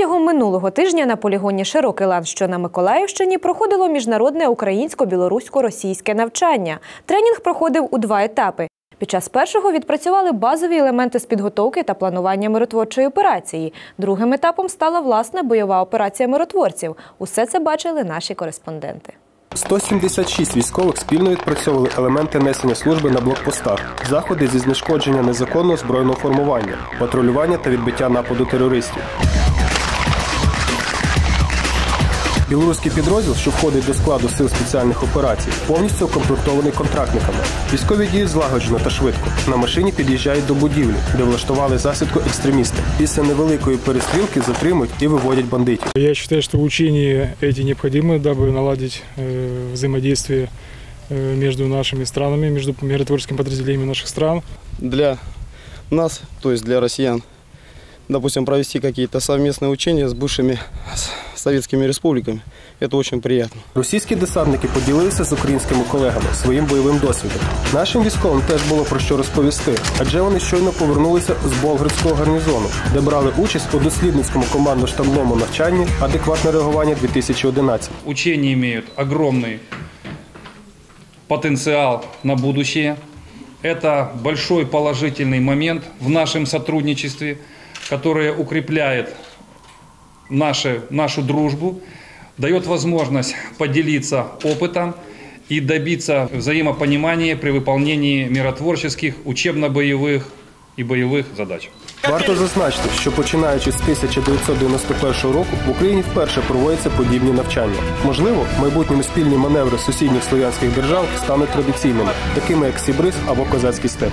Протягом минулого тижня на полігоні Широкий лан, що на Миколаївщині, проходило міжнародне українсько-білорусько-російське навчання. Тренінг проходив у два етапи. Під час першого відпрацювали базові елементи з підготовки та планування миротворчої операції. Другим етапом стала власне бойова операція миротворців. Усе це бачили наші кореспонденти. 176 військових спільно відпрацьовували елементи несення служби на блокпостах, заходи зі знешкодження незаконного збройного формування, патрулювання та відбиття нападу терористів. Білоруський підрозділ, що входить до складу сил спеціальних операцій, повністю укомплектований контрактниками. Військові діють злагоджено та швидко. На машині під'їжджають до будівлі, де влаштували засідку екстремісти. Після невеликої перестрілки затримують і виводять бандитів. Я считаю, что учения эти необходимы, дабы наладить э, взаимодействие э, между нашими странами, между миротворческими подразделениями наших стран. для нас, то есть для россиян, допустим, провести какие-то совместные учения с бывшими с- советскими республиками. Это очень приятно. Російські десантники поділилися з українськими колегами своїм бойовим досвідом. Нашим військовим теж було про що розповісти, адже вони щойно повернулися з Болградського гарнізону, де брали участь у дослідницькому командно-штабному навчанні адекватне реагування 2011 Учения имеют огромный потенциал на будущее. Это большой положительный момент в нашем сотрудничестве, которое укрепляет наши, нашу дружбу, дает возможность поделиться опытом и добиться взаимопонимания при выполнении миротворческих, учебно-боевых и боевых задач. Варто зазначити, що починаючи з 1991 року в Україні вперше проводяться подібні навчання. Можливо, в майбутньому спільні маневри сусідніх слов'янських держав стануть традиційними, такими як Сібриз або Козацький степ.